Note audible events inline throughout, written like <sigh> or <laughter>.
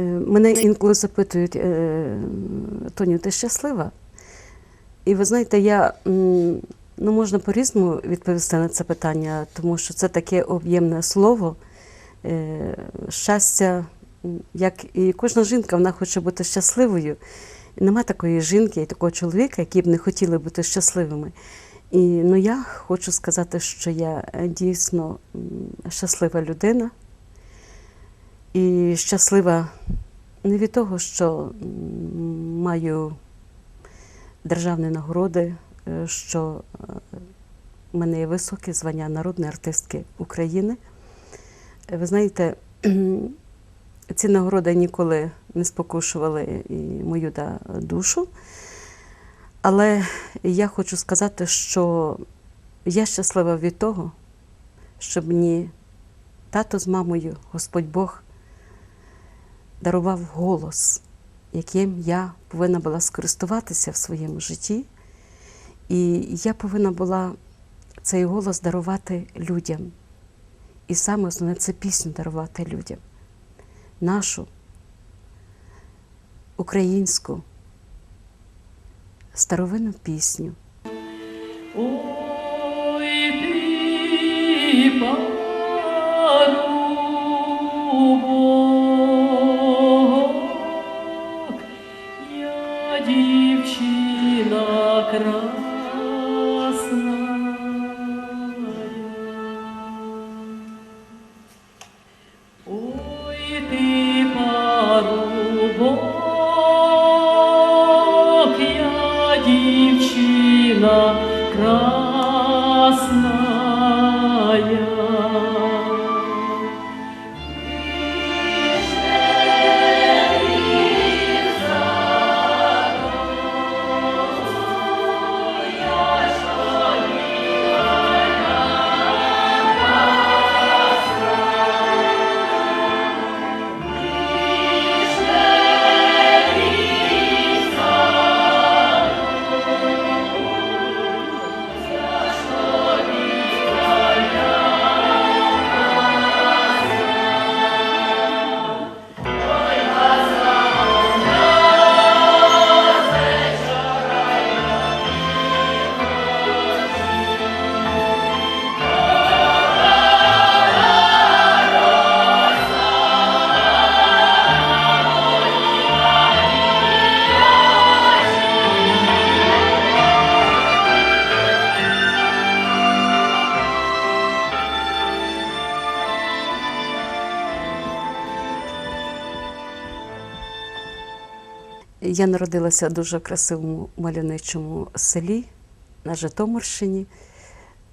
Е, Мене інколи запитують, е, Тоню, ти щаслива? І ви знаєте, я ну, можна по-різному відповісти на це питання, тому що це таке об'ємне слово. Е, Щастя, як і кожна жінка, вона хоче бути щасливою. Нема такої жінки і такого чоловіка, які б не хотіли бути щасливими. І ну, я хочу сказати, що я дійсно щаслива людина. І щаслива не від того, що маю державні нагороди, е, що е, в мене є високе звання народної артистки України. Е, Ви знаєте, <clears throat> ці нагороди ніколи не спокушували і мою да, душу. Але я хочу сказати, що я щаслива від того, що мені тато з мамою, Господь Бог, дарував голос, яким я повинна була скористуватися в своєму житті. І я повинна була цей голос дарувати людям. І саме основне це пісню дарувати людям. Нашу українську старовинну пісню. Я народилася в дуже красивому мальовничому селі на Житомирщині,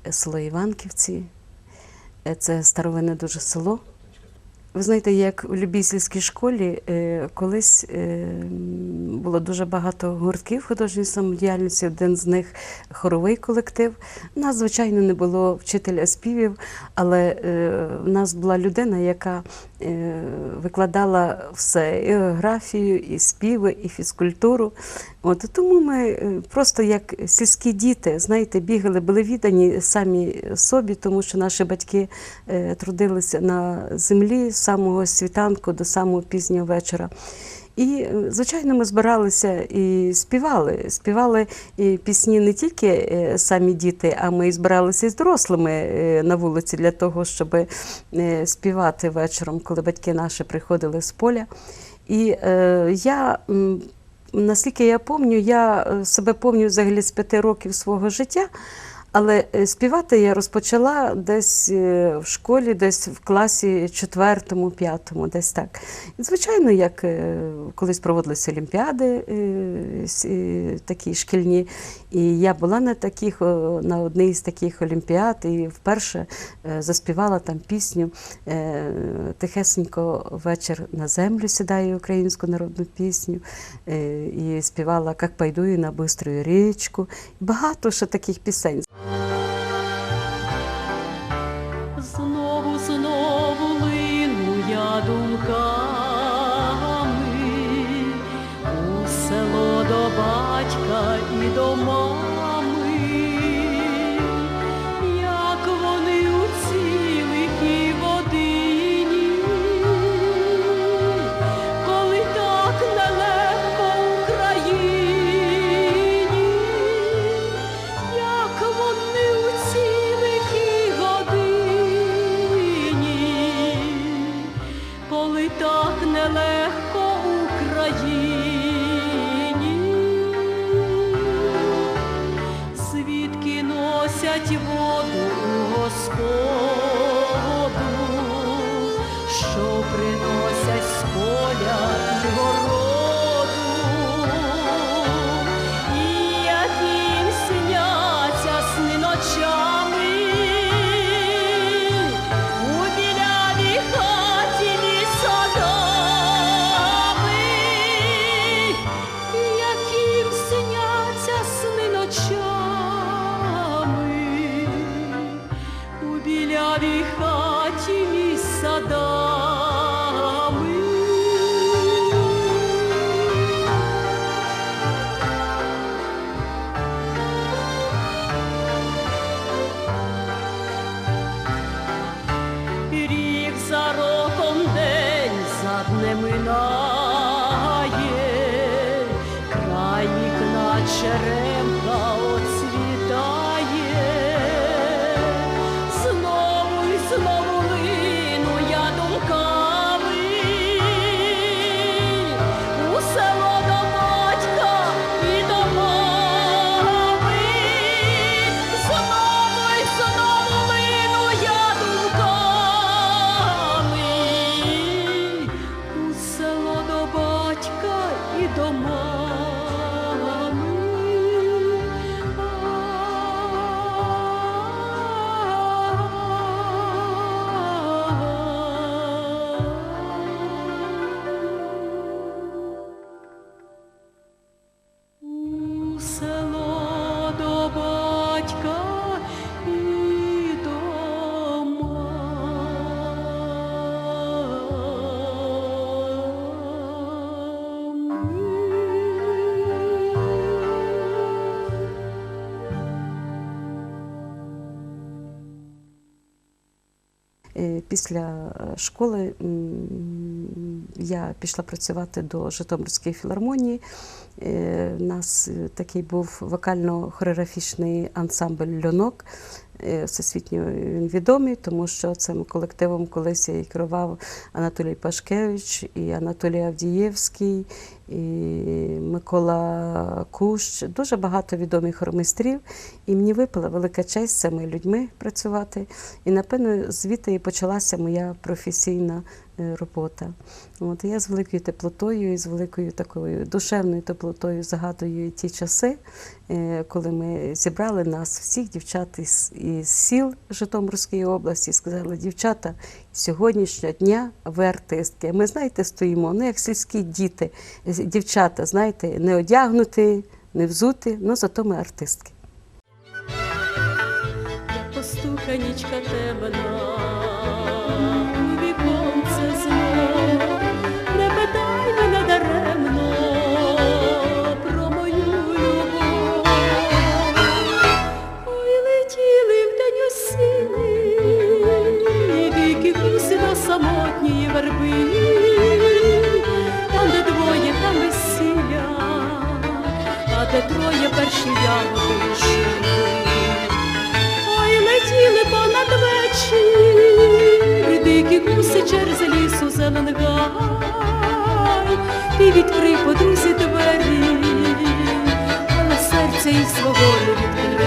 е, село Іванківці. Е, Це старовинне дуже село. Ви знаєте, як у любій школі е, колись е, було дуже багато гуртків художньої самодіяльності, один з них хоровий колектив. У нас, звичайно, не було вчителя співів, але е, в нас була людина, яка е, викладала все: і географію, і співи, і фізкультуру. От тому ми е, просто як сільські діти, знаєте, бігали, були віддані самі собі, тому що наші батьки е, трудилися на землі самого світанку до самого пізнього вечора. І, е, звичайно, ми збиралися і співали. Співали і пісні не тільки е, самі діти, а ми і збиралися і з дорослими е, на вулиці для того, щоб співати вечором, коли батьки наші приходили з поля. І е, я, наскільки я пам'ятаю, я себе пам'ятаю взагалі з п'яти років свого життя. Але е, співати я розпочала десь е, в школі, десь в класі четвертому, п'ятому, десь так. І, звичайно, як е, колись проводилися олімпіади такі шкільні, і я була на таких, на одній з таких олімпіад, і вперше заспівала там пісню тихесенько вечір на землю сідає українську народну пісню, і співала «Как пойду на биструю річку. Багато ще таких пісень. Thank you. Після е, школи я пішла працювати до Житомирської філармонії. Е, У нас е, такий був вокально-хореографічний ансамбль Льонок. Е, Всесвітньо він відомий, тому що цим колективом колись і керував Анатолій Пашкевич, і Анатолій Авдієвський, і Микола Кущ. Дуже багато відомих хормейстрів. І мені випала велика честь з цими людьми працювати. І напевно звідти і почалася моя професійна е, робота. От я з великою теплотою і з великою такою душевною теплотою згадую ті часи, е, коли ми зібрали нас всіх дівчат із, із сіл Житомирської області і сказали, дівчата, сьогоднішнього дня ви артистки. Ми знаєте, стоїмо, ну як сільські діти, дівчата, знаєте, не одягнути, не взути, ну зато ми артистки. Постуканічка темна, не питай мене даремно про мою любов. Ой, летіли вдень осінні, дикі гуси до самотньої верби, там, де двоє, там весілля, а де троє перші ягоди вечір, через лісу зелений гай, і відкрий подрузі двері, але серце їх свого не відкривай.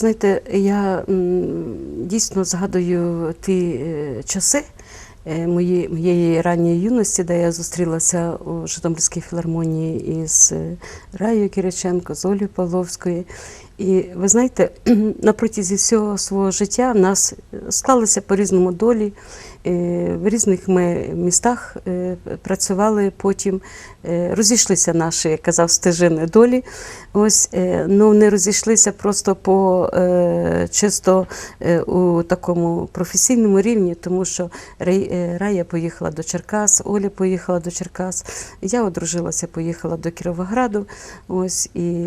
Знаєте, я дійсно згадую ті е, часи е, мої, моєї ранньої юності, де я зустрілася у Житомирській філармонії із е, Раєю Кириченко, з Олею Павловською. І ви знаєте, <clears throat> на протязі всього свого життя в нас склалися по-різному долі. Е, В різних ми містах е, працювали потім, е, розійшлися наші, як казав, стежини долі. Ось, е, ну, не розійшлися просто по е, чисто е, у такому професійному рівні, тому що е, Рая поїхала до Черкас, Оля поїхала до Черкас, я одружилася, поїхала до Кіровограду. Ось, і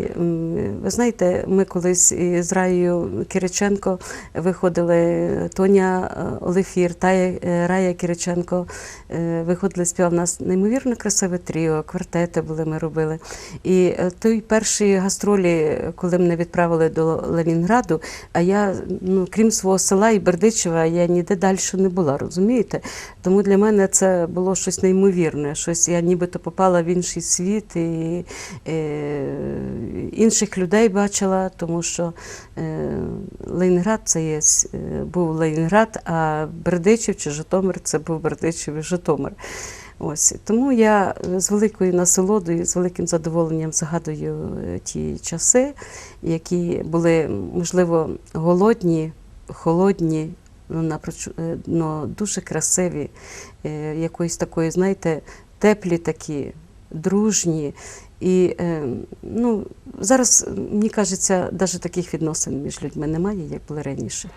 ви знаєте, ми колись із Раєю Кириченко виходили, Тоня е, Олефір, е, Рая Кириченко е, виходили, співав у нас неймовірно красиве тріо, квартети були, ми робили. І той перші гастролі, коли мене відправили до Ленінграду, а я, ну, крім свого села і Бердичева, я ніде далі не була, розумієте? Тому для мене це було щось неймовірне, щось я нібито попала в інший світ і е, інших людей бачила, тому що е, Ленінград це є, е, був Ленінград, а Бердичів чи Житомир це був Бердичів і Житомир. Ось тому я з великою насолодою, з великим задоволенням згадую е, ті часи, які були, можливо, голодні, холодні, ну, ну, дуже красиві, якоїсь такої, знаєте, теплі такі, дружні. І е, ну, зараз, мені кажеться, навіть таких відносин між людьми немає, як були раніше.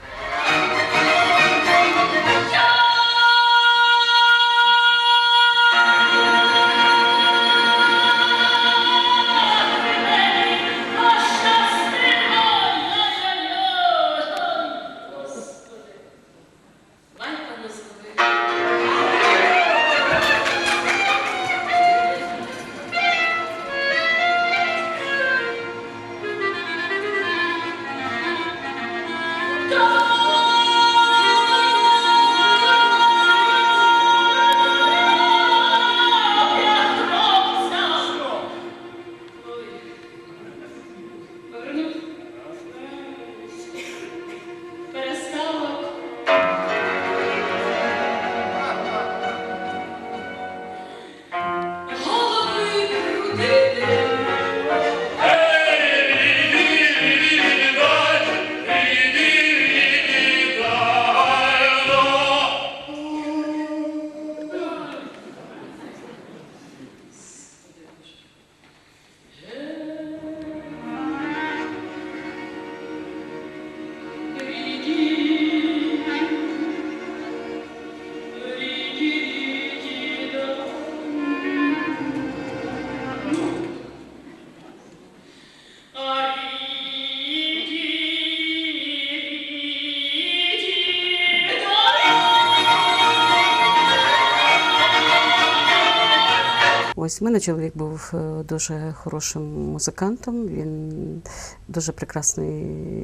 В мене чоловік був е, дуже хорошим музикантом. Він дуже прекрасний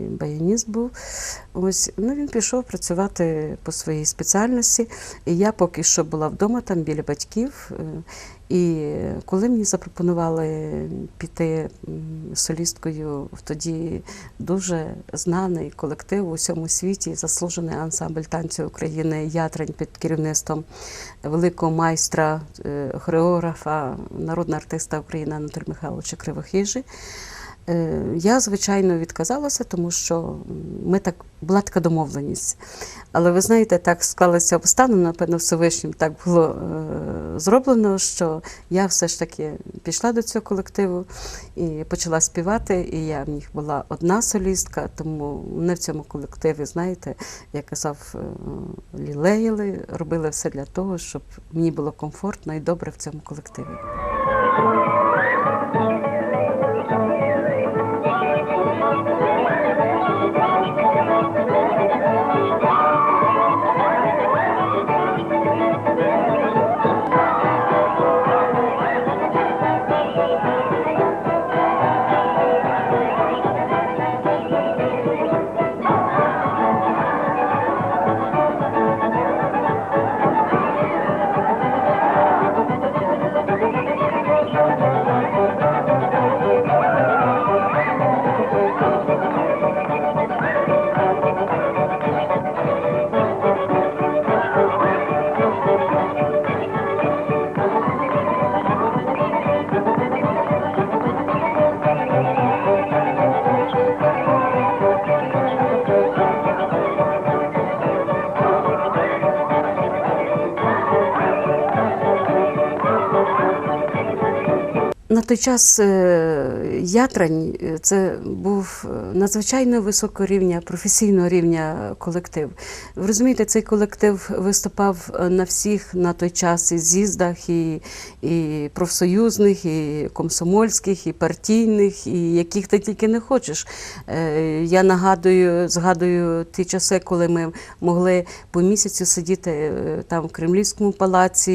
баяніст був. Ось ну він пішов працювати по своїй спеціальності. І я поки що була вдома там біля батьків. І коли мені запропонували піти солісткою в тоді дуже знаний колектив у всьому світі, заслужений ансамбль танцю України Ятрень під керівництвом великого майстра, е, хореографа, народного артиста України Анатолія Михайловича Кривохижі. Е, Я, звичайно, відказалася, тому що ми так була така домовленість. Але ви знаєте, так склалося обставини, напевно, Всевишнім так було е, зроблено, що я все ж таки пішла до цього колективу і почала співати. І я в них була одна солістка, тому мене в цьому колективі, знаєте, як казав, е, лілеяли, робили все для того, щоб мені було комфортно і добре в цьому колективі. Той час е, Ятрань е, це був е, надзвичайно високого рівня, професійного рівня колектив. Ви розумієте, цей колектив виступав е, на всіх на той час і з'їздах, і, і профсоюзних, і комсомольських, і партійних, і яких ти тільки не хочеш. Е, Я нагадую, згадую ті часи, коли ми могли по місяцю сидіти там в Кремлівському палаці,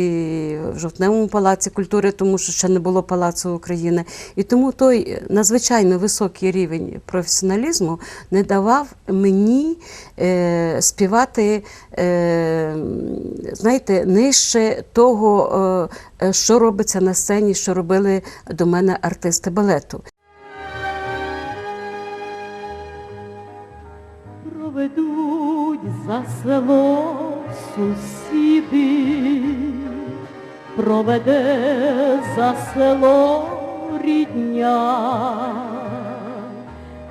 в Жовтневому палаці культури, тому що ще не було палацу України. І тому той надзвичайно високий рівень професіоналізму не давав мені е, співати, е, знаєте, нижче того, е, що робиться на сцені, що робили до мене артисти балету. Проведуть за село сусіди, проведе за село рідня.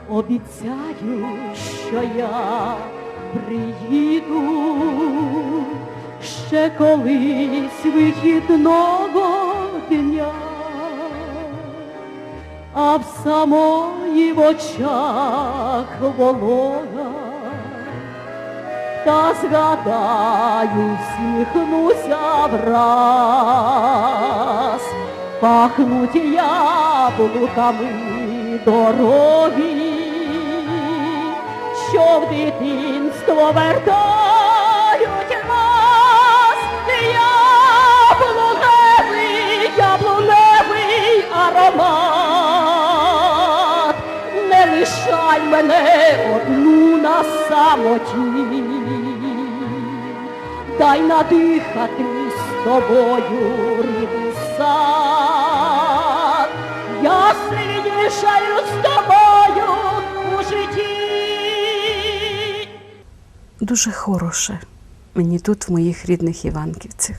Обіцяю, що я приїду. Ще колись вихідного дня, а в самої в очах волога. Та згадаю, всміхнуся враз, пахнуть яблуками дороги, що в дитинство вертають нас, яблуневий, яблуневий аромат, не лишай мене одну на самоті, дай надихати з тобою рідний сад, я сильнішаю з тобою Дуже хороше мені тут, в моїх рідних Іванківцях,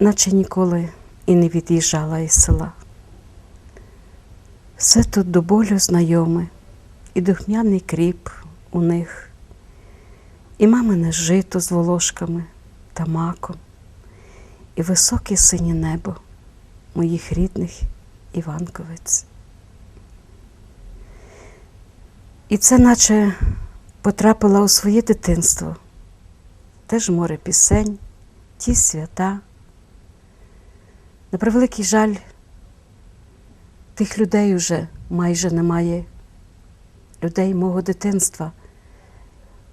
наче ніколи і не від'їжджала із села. Все тут до болю знайоме, і духмяний кріп у них, і мамине жито з волошками та маком, і високе синє небо моїх рідних Іванковець. І це наче потрапила у своє дитинство, теж море пісень, ті свята. На превеликий жаль, тих людей уже майже немає, людей мого дитинства,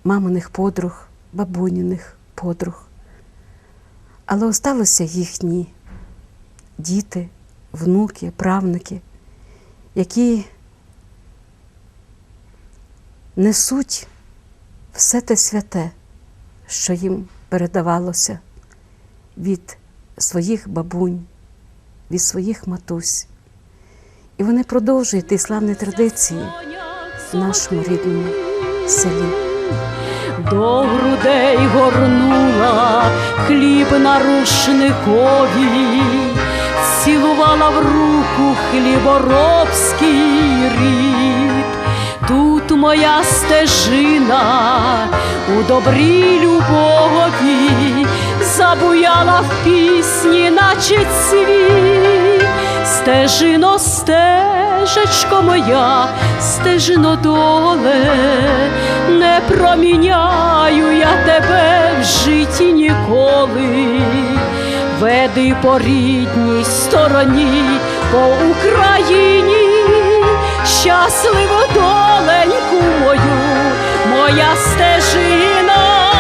маминих подруг, бабуніних подруг. Але осталися їхні діти, внуки, правнуки, які несуть все те святе, що їм передавалося від своїх бабунь, від своїх матусь. І вони продовжують ті славні традиції в нашому рідному селі. До грудей горнула хліб на рушникові, цілувала в руку хліборобський рід. Тут моя стежина у добрій любові забуяла в пісні, наче цвіт. Стежино, стежечко моя, стежино доле, не проміняю я тебе в житті ніколи. Веди по рідній стороні, по Україні, щасливу доленьку мою, моя стежина,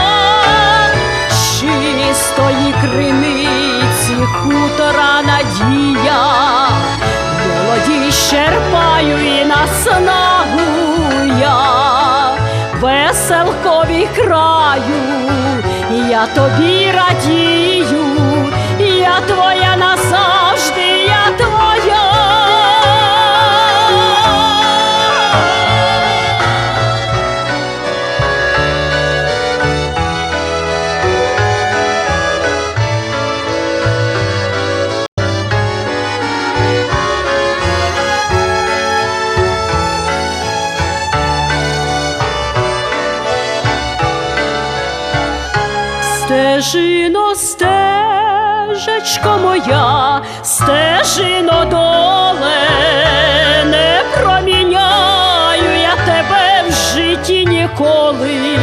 чистої криниці хутора надія, молоді щерпаю і наснагу я, веселкові краю, я тобі радію, я твоя назавжди, стежечко моя, стежино доле, не проміняю я тебе в житті ніколи.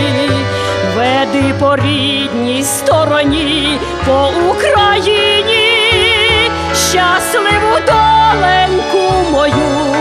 Веди по рідній стороні, по Україні, щасливу доленьку мою.